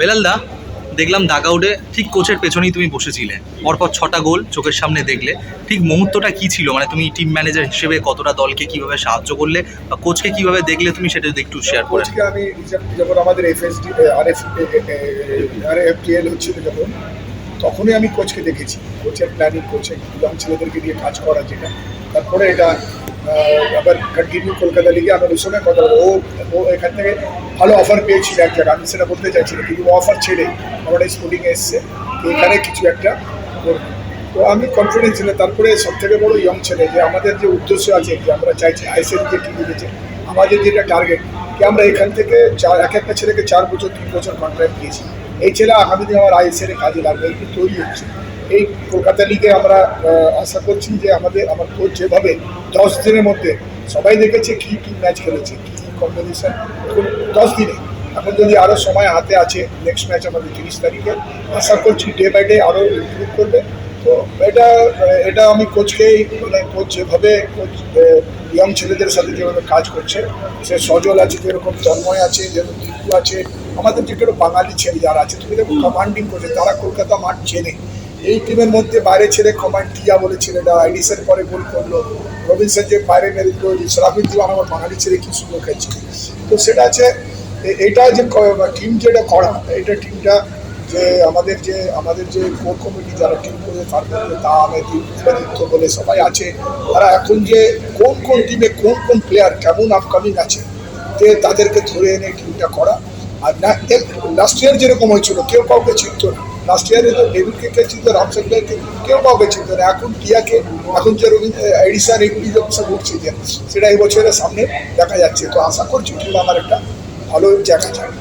বেলাল দা দেখলাম দাগাউডে ঠিক কোচের পেছনেই তুমি বসেছিলে। পরপর ছটা গোল চোখের সামনে দেখলে। ঠিক মুহূর্তটা কি ছিল? মানে তুমি টিম ম্যানেজার হিসেবে কতটা দলকে কীভাবে সাহায্য করলে বা কোচকে কীভাবে দেখলে তুমি সেটা যদি একটু শেয়ার করে আমি যখন আমাদের এফএসডি আর হচ্ছিল যখন, তখনই আমি কোচকে দেখেছি। কোচের প্ল্যানিং কোচের ইয়ং ছেলেদেরকে দিয়ে কাজ করা যেটা। তারপরে এটা আবার কন্টিনিউ কলকাতা লিগে আমার ওই সময় কথা ও ও এখান থেকে ভালো অফার পেয়েছিল এক জায়গায় আমি সেটা বলতে চাইছি না কিন্তু অফার ছেড়ে আমরা স্পোর্টিংয়ে এসছে। তো এখানে কিছু একটা তো আমি কনফিডেন্স ছিলাম, তারপরে সব থেকে বড় ইয়ং ছেলে, যে আমাদের যে উদ্দেশ্য আছে, যে আমরা চাইছি আইসিএল যে টিম দিয়েছে আমাদের যেটা টার্গেট কি আমরা এখান থেকে চার, এক একটা ছেলেকে চার বছর, তিন বছর কন্ট্রাক্ট দিয়েছি। এই ছেলে আগামী দিন আমার আইএসএল কাজে লাগবে এই তৈরি হচ্ছে। এই কলকাতা লিগে আমরা আশা করছি যে আমাদের, আমার কোচ যেভাবে দশ দিনের মধ্যে সবাই দেখেছে কি কি ম্যাচ খেলেছে, কি কম্বিনেশন দশ দিনে। এখন যদি আরও সময় হাতে আছে নেক্সট ম্যাচ আমাদের তিরিশ তারিখে, আশা করছি ডে বাই ডে আরও ইমপ্রুভ করবে। তো এটা এটা আমি কোচকেই মানে কোচ যেভাবে কোচ ইয়ং ছেলেদের সাথে যেভাবে কাজ করছে, সে সজল আছে, যেরকম তন্ময় আছে, যেরকম টিটু আছে, আমাদের যেগুলো বাঙালি ছেলে যারা আছে, তুমি দেখো কমান্ডিং করছে তারা কলকাতা মাঠ চেনে। এই টিমের মধ্যে বাইরে ছেড়ে কমান্ড টিয়া বলে ছেলেটা আইডিসের পরে গোল করল। রবীন্দ্র রবিনসন যে বাইরে মেরে দিল সরাফিন আমার বাঙালি ছেলে কি সুন্দর খেলছে। তো সেটা আছে এটা যে টিম যেটা করা, এটা টিমটা যে আমাদের যে আমাদের যে কোর কমিটি যারা টিম করে, তার মধ্যে তা বলে সবাই আছে। তারা এখন যে কোন কোন টিমে কোন কোন প্লেয়ার কেমন আপকামিং আছে তাদেরকে ধরে এনে টিমটা করা। আর লাস্ট ইয়ার যেরকম হয়েছিল, কেউ কাউকে চিনত না। লাস্ট ইয়ারে তো ডেভিডকে কে চিনত রামচন্দ্রকে কেউ কাউকে চিনত না। এখন টিয়াকে, এখন যে রবীন্দ্র এডিসান এগুলি যখন সব উঠছে, যে সেটা এই বছরের সামনে দেখা যাচ্ছে। তো আশা করছি টিম আমার একটা ভালো জায়গা যাবে